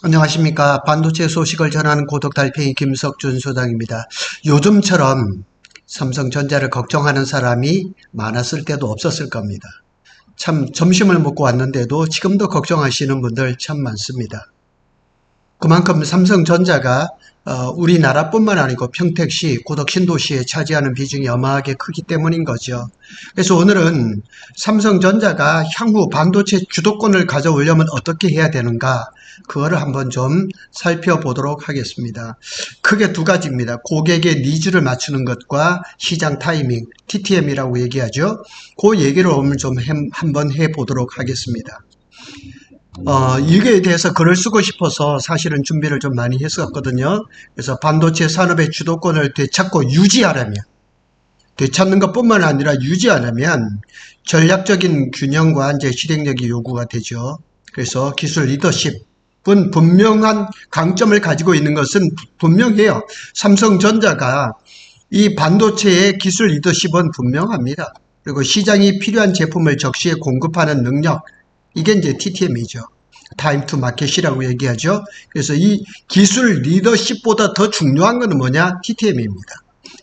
안녕하십니까. 반도체 소식을 전하는 고독달팽이 김석준 소장입니다. 요즘처럼 삼성전자를 걱정하는 사람이 많았을 때도 없었을 겁니다. 참 점심을 먹고 왔는데도 지금도 걱정하시는 분들 참 많습니다. 그만큼 삼성전자가 어, 우리나라뿐만 아니고 평택시, 고덕 신도시에 차지하는 비중이 어마하게 크기 때문인 거죠. 그래서 오늘은 삼성전자가 향후 반도체 주도권을 가져오려면 어떻게 해야 되는가, 그거를 한번 좀 살펴보도록 하겠습니다. 크게 두 가지입니다. 고객의 니즈를 맞추는 것과 시장 타이밍, TTM이라고 얘기하죠. 그 얘기를 오늘 좀 한번 해보도록 하겠습니다. 어, 이거에 대해서 글을 쓰고 싶어서 사실은 준비를 좀 많이 했었거든요. 그래서 반도체 산업의 주도권을 되찾고 유지하려면, 되찾는 것 뿐만 아니라 유지하려면 전략적인 균형과 이제 실행력이 요구가 되죠. 그래서 기술 리더십은 분명한 강점을 가지고 있는 것은 분명해요. 삼성전자가 이 반도체의 기술 리더십은 분명합니다. 그리고 시장이 필요한 제품을 적시에 공급하는 능력, 이게 이제 TTM이죠. 타임 투 마켓이라고 얘기하죠. 그래서 이 기술 리더십보다 더 중요한 것은 뭐냐? TTM입니다.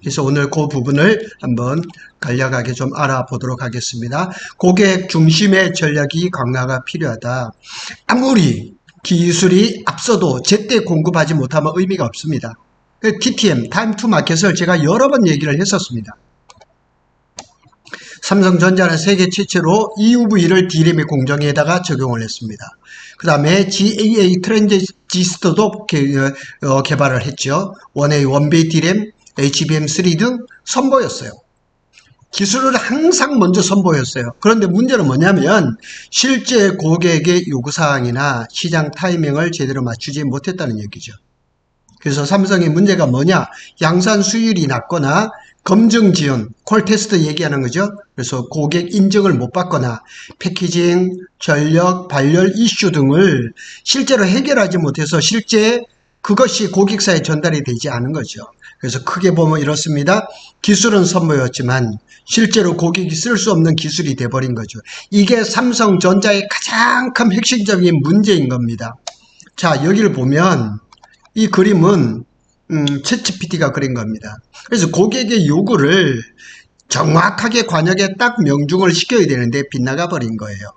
그래서 오늘 그 부분을 한번 간략하게 좀 알아보도록 하겠습니다. 고객 중심의 전략이 강화가 필요하다. 아무리 기술이 앞서도 제때 공급하지 못하면 의미가 없습니다. 그 TTM, 타임 투 마켓을 제가 여러 번 얘기를 했었습니다. 삼성전자는 세계 최초로 EUV를 D램의 공정에다가 적용을 했습니다. 그 다음에 GAA 트랜지스터도 개, 어, 개발을 했죠. 1A, 1B D램, HBM3 등 선보였어요. 기술을 항상 먼저 선보였어요. 그런데 문제는 뭐냐면 실제 고객의 요구사항이나 시장 타이밍을 제대로 맞추지 못했다는 얘기죠. 그래서 삼성의 문제가 뭐냐? 양산 수율이 낮거나 검증 지연, 콜 테스트 얘기하는 거죠. 그래서 고객 인증을 못 받거나 패키징, 전력, 발열 이슈 등을 실제로 해결하지 못해서 실제 그것이 고객사에 전달이 되지 않은 거죠. 그래서 크게 보면 이렇습니다. 기술은 선보였지만 실제로 고객이 쓸 수 없는 기술이 돼버린 거죠. 이게 삼성전자의 가장 큰 핵심적인 문제인 겁니다. 자, 여기를 보면 이 그림은 음, 챗GPT가 그린 겁니다. 그래서 고객의 요구를 정확하게 관역에 딱 명중을 시켜야 되는데 빗나가 버린 거예요.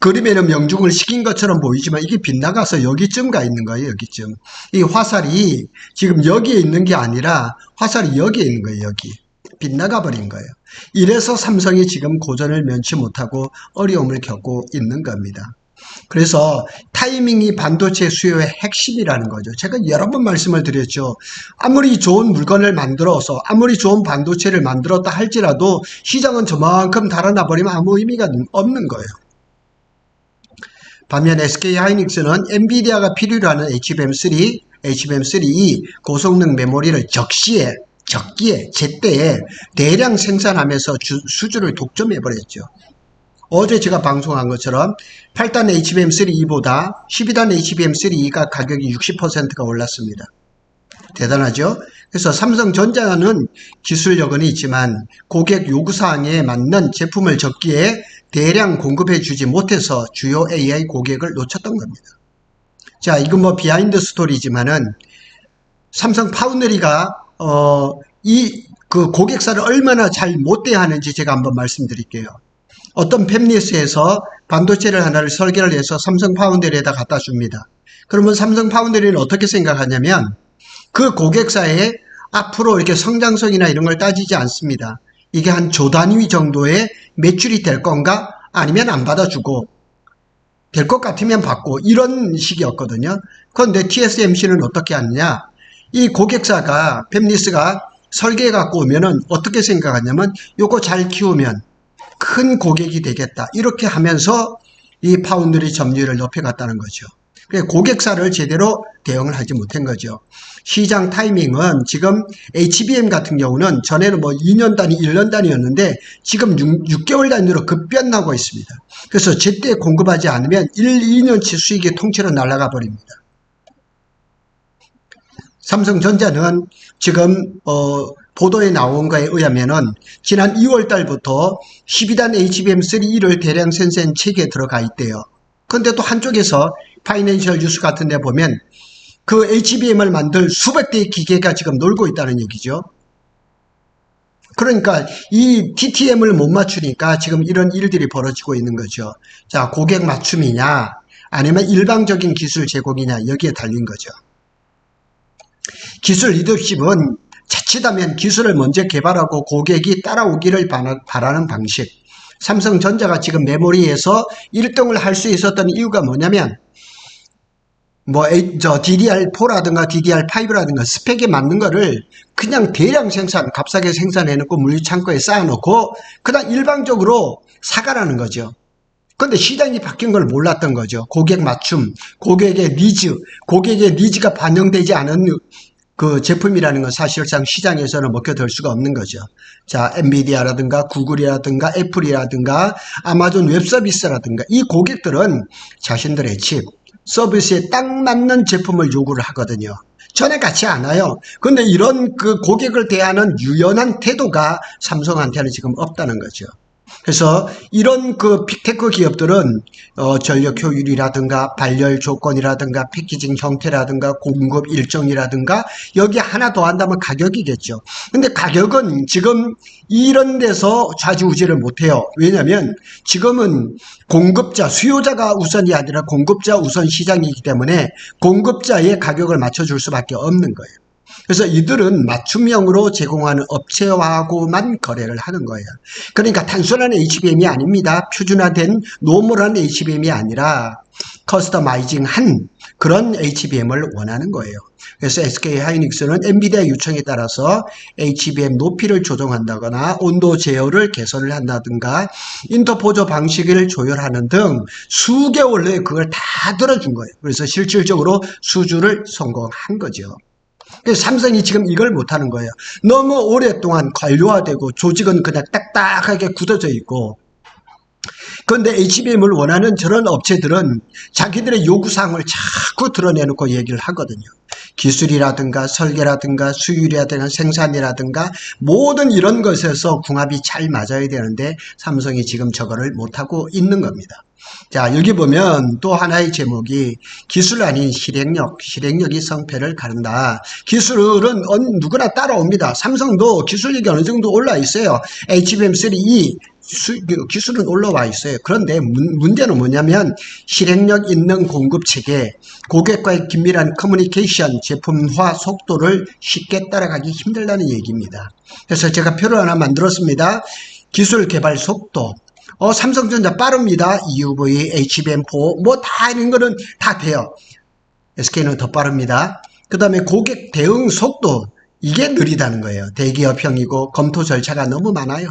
그림에는 명중을 시킨 것처럼 보이지만 이게 빗나가서 여기쯤 가 있는 거예요, 여기쯤. 이 화살이 지금 여기에 있는 게 아니라 화살이 여기에 있는 거예요, 여기. 빗나가 버린 거예요. 이래서 삼성이 지금 고전을 면치 못하고 어려움을 겪고 있는 겁니다. 그래서 타이밍이 반도체 수요의 핵심이라는 거죠. 제가 여러 번 말씀을 드렸죠. 아무리 좋은 물건을 만들어서 아무리 좋은 반도체를 만들었다 할지라도 시장은 저만큼 달아나 버리면 아무 의미가 없는 거예요. 반면 SK 하이닉스는 엔비디아가 필요로 하는 HBM3, HBM3E 고성능 메모리를 적시에 적기에 제때에 대량 생산하면서 주- 수주를 독점해 버렸죠. 어제 제가 방송한 것처럼 8단 HBM3E보다 12단 HBM3E가 가격이 60%가 올랐습니다. 대단하죠? 그래서 삼성전자는 기술 여건이 있지만 고객 요구사항에 맞는 제품을 적기에 대량 공급해 주지 못해서 주요 AI 고객을 놓쳤던 겁니다. 자, 이건 뭐 비하인드 스토리지만은 삼성 파운드리가 어, 이 그 고객사를 얼마나 잘 못 대하는지 제가 한번 말씀드릴게요. 어떤 팹리스에서 반도체를 하나를 설계를 해서 삼성 파운드리에다 갖다 줍니다. 그러면 삼성 파운드리는 어떻게 생각하냐면 그 고객사의 앞으로 이렇게 성장성이나 이런 걸 따지지 않습니다. 이게 한 조 단위 정도의 매출이 될 건가? 아니면 안 받아주고 될 것 같으면 받고 이런 식이었거든요. 그런데 TSMC는 어떻게 하느냐? 이 고객사가 팹리스가 설계해 갖고 오면은 어떻게 생각하냐면 요거 잘 키우면 큰 고객이 되겠다. 이렇게 하면서 이 파운드리 점유율을 높여갔다는 거죠. 고객사를 제대로 대응을 하지 못한 거죠. 시장 타이밍은 지금 HBM 같은 경우는 전에는 뭐 2년 단위, 1년 단위였는데 지금 6, 개월 단위로 급변하고 있습니다. 그래서 제때 공급하지 않으면 1, 2년치 수익이 통째로 날아가 버립니다. 삼성전자는 지금 어, 보도에 나온 거에 의하면은 지난 2월 달부터 12단 HBM3E를 대량 생산 체계에 들어가 있대요. 근데 또 한쪽에서 파이낸셜 뉴스 같은 데 보면 그 HBM을 만들 수백 대의 기계가 지금 놀고 있다는 얘기죠. 그러니까 이 TTM을 못 맞추니까 지금 이런 일들이 벌어지고 있는 거죠. 자, 고객 맞춤이냐, 아니면 일방적인 기술 제공이냐, 여기에 달린 거죠. 기술 리더십은 자칫하면 기술을 먼저 개발하고 고객이 따라오기를 바라- 바라는 방식. 삼성전자가 지금 메모리에서 1등을 할 수 있었던 이유가 뭐냐면, 뭐, A- 저 DDR4라든가 DDR5라든가 스펙에 맞는 거를 그냥 대량 생산, 값싸게 생산해놓고 물류창고에 쌓아놓고 그냥 일방적으로 사가라는 거죠. 근데 시장이 바뀐 걸 몰랐던 거죠. 고객 맞춤, 고객의 니즈, 고객의 니즈가 반영되지 않은 그 제품이라는 건 사실상 시장에서는 먹혀들 수가 없는 거죠. 자, 엔비디아라든가 구글이라든가 애플이라든가 아마존 웹 서비스라든가 이 고객들은 자신들의 칩, 서비스에 딱 맞는 제품을 요구를 하거든요. 전에 같이 않아요. 근데 이런 그 고객을 대하는 유연한 태도가 삼성한테는 지금 없다는 거죠. 그래서 이런 그 빅테크 기업들은 어, 전력 효율이라든가 발열 조건이라든가 패키징 형태라든가 공급 일정이라든가 여기 하나 더 한다면 가격이겠죠. 근데 가격은 지금 이런 데서 좌지우지를 못해요. 왜냐하면 지금은 공급자, 수요자가 우선이 아니라 공급자 우선 시장이기 때문에 공급자의 가격을 맞춰줄 수밖에 없는 거예요. 그래서 이들은 맞춤형으로 제공하는 업체하고만 거래를 하는 거예요. 그러니까 단순한 HBM이 아닙니다. 표준화된 노멀한 HBM이 아니라 커스터마이징한 그런 HBM을 원하는 거예요. 그래서 SK 하이닉스는 엔비디아 요청에 따라서 HBM 높이를 조정한다거나 온도 제어를 개선을 한다든가 인터포저 방식을 조율하는 등 수개월 내에 그걸 다 들어준 거예요. 그래서 실질적으로 수주를 성공한 거죠. 그래서 삼성이 지금 이걸 못하는 거예요. 너무 오랫동안 관료화되고 조직은 그냥 딱딱하게 굳어져 있고 그런데 HBM을 원하는 저런 업체들은 자기들의 요구사항을 자꾸 드러내놓고 얘기를 하거든요. 기술이라든가 설계라든가 수율이라든가 생산이라든가 모든 이런 것에서 궁합이 잘 맞아야 되는데 삼성이 지금 저거를 못하고 있는 겁니다. 자, 여기 보면 또 하나의 제목이 기술 아닌 실행력, 실행력이 성패를 가른다. 기술은 언- 누구나 따라옵니다. 삼성도 기술력이 어느 정도 올라 있어요. HBM3E 수- 그 기술은 올라와 있어요. 그런데 문, 문제는 뭐냐면 실행력 있는 공급 체계, 고객과의 긴밀한 커뮤니케이션, 제품화 속도를 쉽게 따라가기 힘들다는 얘기입니다. 그래서 제가 표를 하나 만들었습니다. 기술 개발 속도, 어, 삼성전자 빠릅니다. EUV, HBM4, 뭐 다 이런 거는 다 돼요. SK는 더 빠릅니다. 그 다음에 고객 대응 속도, 이게 느리다는 거예요. 대기업형이고 검토 절차가 너무 많아요.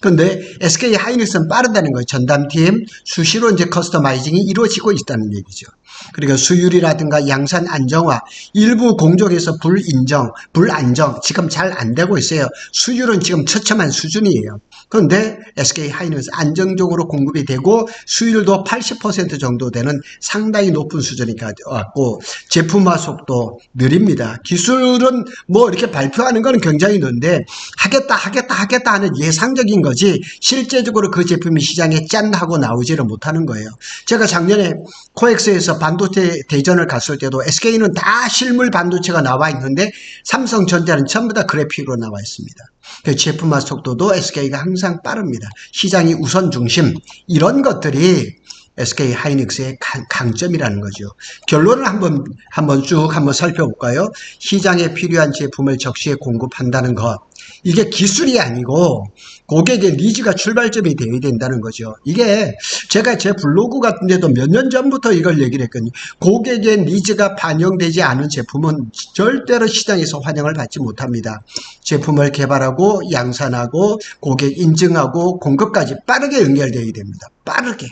그런데 SK 하이닉스는 빠르다는 거예요. 전담팀 수시로 이제 커스터마이징이 이루어지고 있다는 얘기죠. 그리고 수율이라든가 양산 안정화, 일부 공정에서 불인정, 불안정 지금 잘 안 되고 있어요. 수율은 지금 처참한 수준이에요. 그런데 SK 하이닉스 안정적으로 공급이 되고 수율도 80% 정도 되는 상당히 높은 수준이 왔고 제품화 속도 느립니다. 기술은 뭐 이렇게 발표하는 거는 굉장히 늦는데 하겠다 하겠다 하겠다 하는 예상적인 거지 실제적으로 그 제품이 시장에 짠 하고 나오지를 못하는 거예요. 제가 작년에 코엑스에서 반도체 대전을 갔을 때도 SK는 다 실물 반도체가 나와 있는데 삼성전자는 전부 다 그래픽으로 나와 있습니다. 그 제품화 속도도 SK가 항상 빠릅니다. 시장이 우선 중심 이런 것들이 SK 하이닉스의 강- 강점이라는 거죠. 결론을 한번 한번 쭉 한번 살펴볼까요? 시장에 필요한 제품을 적시에 공급한다는 것. 이게 기술이 아니고 고객의 니즈가 출발점이 되어야 된다는 거죠. 이게 제가 제 블로그 같은 데도 몇 년 전부터 이걸 얘기를 했거든요. 고객의 니즈가 반영되지 않은 제품은 절대로 시장에서 환영을 받지 못합니다. 제품을 개발하고 양산하고 고객 인증하고 공급까지 빠르게 연결되어야 됩니다. 빠르게.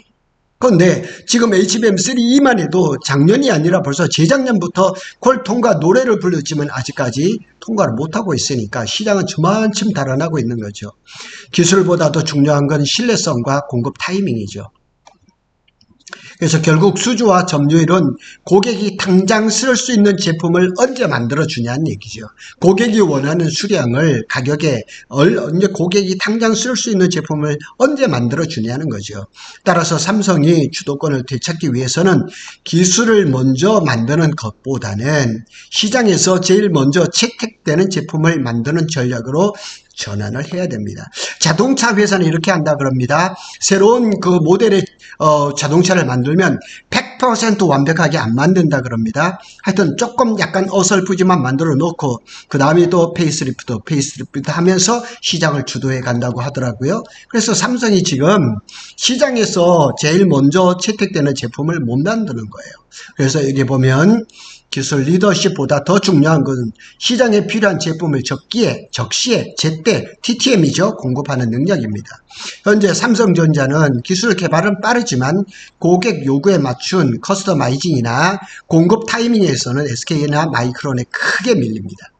그런데 지금 HBM3E만 해도 작년이 아니라 벌써 재작년부터 콜 통과 노래를 불렀지만 아직까지 통과를 못하고 있으니까 시장은 저만큼 달아나고 있는 거죠. 기술보다 더 중요한 건 신뢰성과 공급 타이밍이죠. 그래서 결국 수주와 점유율은 고객이 당장 쓸 수 있는 제품을 언제 만들어 주냐는 얘기죠. 고객이 원하는 수량을 가격에 얼- 언제 고객이 당장 쓸 수 있는 제품을 언제 만들어 주냐는 거죠. 따라서 삼성이 주도권을 되찾기 위해서는 기술을 먼저 만드는 것보다는 시장에서 제일 먼저 채택되는 제품을 만드는 전략으로 전환을 해야 됩니다. 자동차 회사는 이렇게 한다 그럽니다. 새로운 그 모델의 어, 자동차를 만들면 100% 완벽하게 안 만든다 그럽니다. 하여튼 조금 약간 어설프지만 만들어 놓고 그 다음에 또 페이스리프트, 페이스리프트 하면서 시장을 주도해 간다고 하더라고요. 그래서 삼성이 지금 시장에서 제일 먼저 채택되는 제품을 못 만드는 거예요. 그래서 여기 보면 기술 리더십보다 더 중요한 것은 시장에 필요한 제품을 적기에, 적시에, 제때, TTM이죠. 공급하는 능력입니다. 현재 삼성전자는 기술 개발은 빠르지만 고객 요구에 맞춘 커스터마이징이나 공급 타이밍에서는 SK나 마이크론에 크게 밀립니다.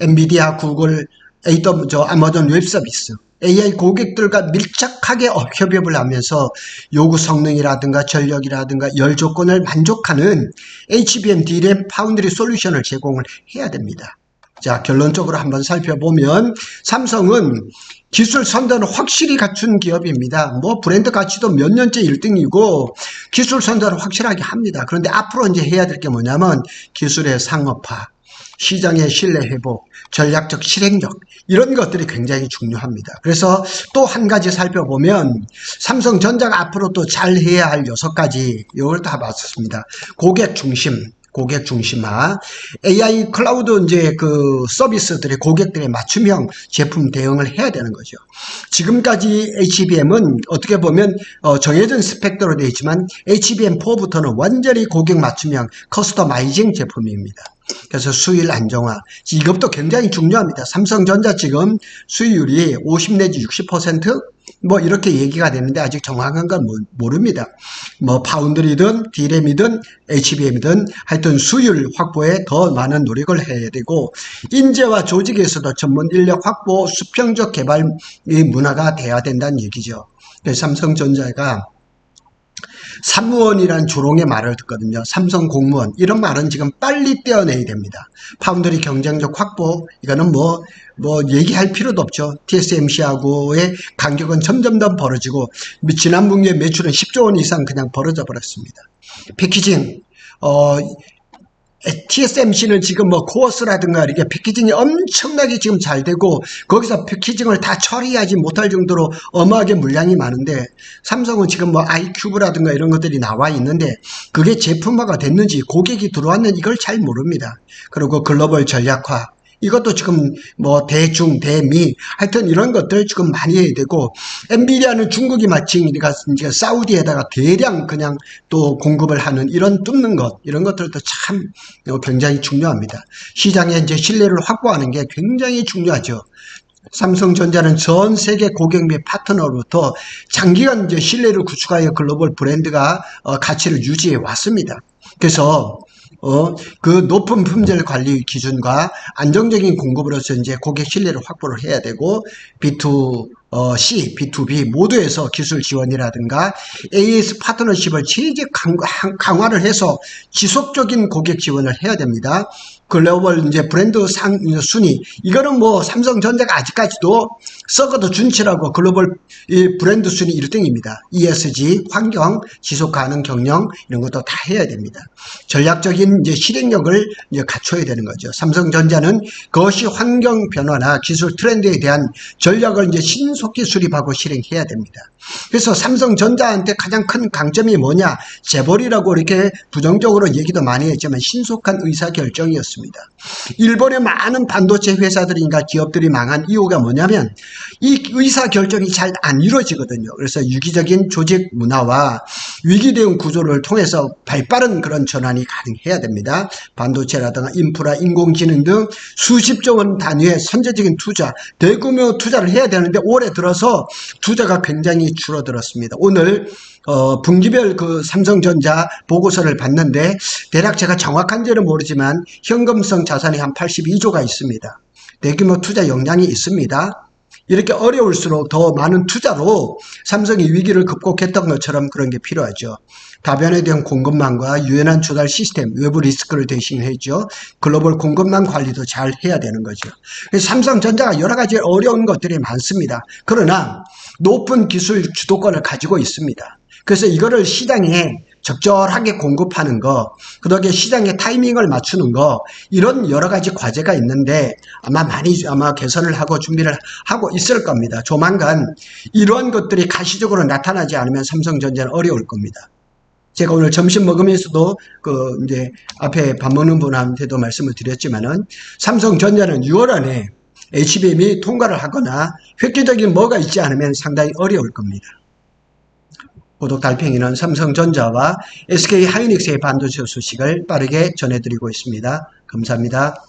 엔비디아, 구글, AW, 저 아마존 웹 서비스, AI 고객들과 밀착하게 어, 협업을 하면서 요구 성능이라든가 전력이라든가 열 조건을 만족하는 HBM, DRAM, 파운드리 솔루션을 제공을 해야 됩니다. 자, 결론적으로 한번 살펴보면 삼성은 기술 선도는 확실히 갖춘 기업입니다. 뭐 브랜드 가치도 몇 년째 1등이고 기술 선도를 확실하게 합니다. 그런데 앞으로 이제 해야 될 게 뭐냐면 기술의 상업화, 시장의 신뢰 회복, 전략적 실행력 이런 것들이 굉장히 중요합니다. 그래서 또 한 가지 살펴보면 삼성전자가 앞으로 또 잘 해야 할 여섯 가지 이걸 다 봤습니다. 고객 중심, 고객 중심화, AI 클라우드 이제 그 서비스들의 고객들의 맞춤형 제품 대응을 해야 되는 거죠. 지금까지 HBM은 어떻게 보면 어, 정해진 스펙대로 되어 있지만 HBM4부터는 완전히 고객 맞춤형 커스터마이징 제품입니다. 그래서 수율 안정화 이것도 굉장히 중요합니다. 삼성전자 지금 수익률이 50 내지 60%뭐 이렇게 얘기가 되는데 아직 정확한 건 모- 모릅니다. 뭐 파운드리든 디램이든 HBM이든 하여튼 수율 확보에 더 많은 노력을 해야 되고 인재와 조직에서도 전문 인력 확보 수평적 개발 이 문화가 돼야 된다는 얘기죠. 그래서 삼성전자가 사무원이란 조롱의 말을 듣거든요. 삼성 공무원 이런 말은 지금 빨리 떼어내야 됩니다. 파운드리 경쟁력 확보 이거는 뭐뭐 얘기할 필요도 없죠. TSMC하고의 간격은 점점 더 벌어지고 지난 분기에 매출은 10조 원 이상 그냥 벌어져 버렸습니다. 패키징 어 TSMC는 지금 뭐 코어스라든가 이렇게 패키징이 엄청나게 지금 잘 되고 거기서 패키징을 다 처리하지 못할 정도로 어마하게 물량이 많은데 삼성은 지금 뭐 아이큐브라든가 이런 것들이 나와 있는데 그게 제품화가 됐는지 고객이 들어왔는지 이걸 잘 모릅니다. 그리고 글로벌 전략화 이것도 지금 뭐 대중, 대미 하여튼 이런 것들 지금 많이 해야 되고 엔비디아는 중국이 마치 이제 사우디에다가 대량 그냥 또 공급을 하는 이런 뚫는 것 이런 것들도 참 굉장히 중요합니다. 시장에 이제 신뢰를 확보하는 게 굉장히 중요하죠. 삼성전자는 전 세계 고객 및 파트너로부터 장기간 이제 신뢰를 구축하여 글로벌 브랜드가 어, 가치를 유지해 왔습니다. 그래서 어, 그 높은 품질 관리 기준과 안정적인 공급으로서 이제 고객 신뢰를 확보를 해야 되고 B2 어, C, B2B 모두에서 기술 지원이라든가 AS 파트너십을 강화- 강화를 해서 지속적인 고객 지원을 해야 됩니다. 글로벌 이제 브랜드 상 순위 이거는 뭐 삼성전자가 아직까지도 썩어도 준치라고 글로벌 이 브랜드 순위 1등입니다. ESG 환경 지속 가능 경영 이런 것도 다 해야 됩니다. 전략적인 이제 실행력을 이제 갖춰야 되는 거죠. 삼성전자는 그것이 환경 변화나 기술 트렌드에 대한 전략을 이제 신속히 수립하고 실행해야 됩니다. 그래서 삼성전자한테 가장 큰 강점이 뭐냐? 재벌이라고 이렇게 부정적으로 얘기도 많이 했지만 신속한 의사 결정이었습니다. 일본의 많은 반도체 회사들인가 기업들이 망한 이유가 뭐냐면 이 의사 결정이 잘 안 이루어지거든요. 그래서 유기적인 조직 문화와 위기 대응 구조를 통해서 발빠른 그런 전환이 가능해야 됩니다. 반도체라든가 인프라, 인공지능 등 수십 조 원 단위의 선제적인 투자, 대규모 투자를 해야 되는데 올해 들어서 투자가 굉장히 줄어들었습니다. 오늘 어, 분기별 그 삼성전자 보고서를 봤는데 대략 제가 정확한지는 모르지만 현금성 자산이 한 82조가 있습니다. 대규모 투자 역량이 있습니다. 이렇게 어려울수록 더 많은 투자로 삼성이 위기를 극복했던 것처럼 그런 게 필요하죠. 다변에 대한 공급망과 유연한 조달 시스템, 외부 리스크를 대신해죠. 글로벌 공급망 관리도 잘 해야 되는 거죠. 삼성전자가 여러 가지 어려운 것들이 많습니다. 그러나 높은 기술 주도권을 가지고 있습니다. 그래서 이거를 시장에 적절하게 공급하는 거, 그다음에 시장의 타이밍을 맞추는 거, 이런 여러 가지 과제가 있는데 아마 많이 아마 개선을 하고 준비를 하고 있을 겁니다. 조만간 이러한 것들이 가시적으로 나타나지 않으면 삼성전자는 어려울 겁니다. 제가 오늘 점심 먹으면서도 그 이제 앞에 밥 먹는 분한테도 말씀을 드렸지만은 삼성전자는 6월 안에 HBM이 통과를 하거나 획기적인 뭐가 있지 않으면 상당히 어려울 겁니다. 고독 달팽이는 삼성전자와 SK 하이닉스의 반도체 소식을 빠르게 전해드리고 있습니다. 감사합니다.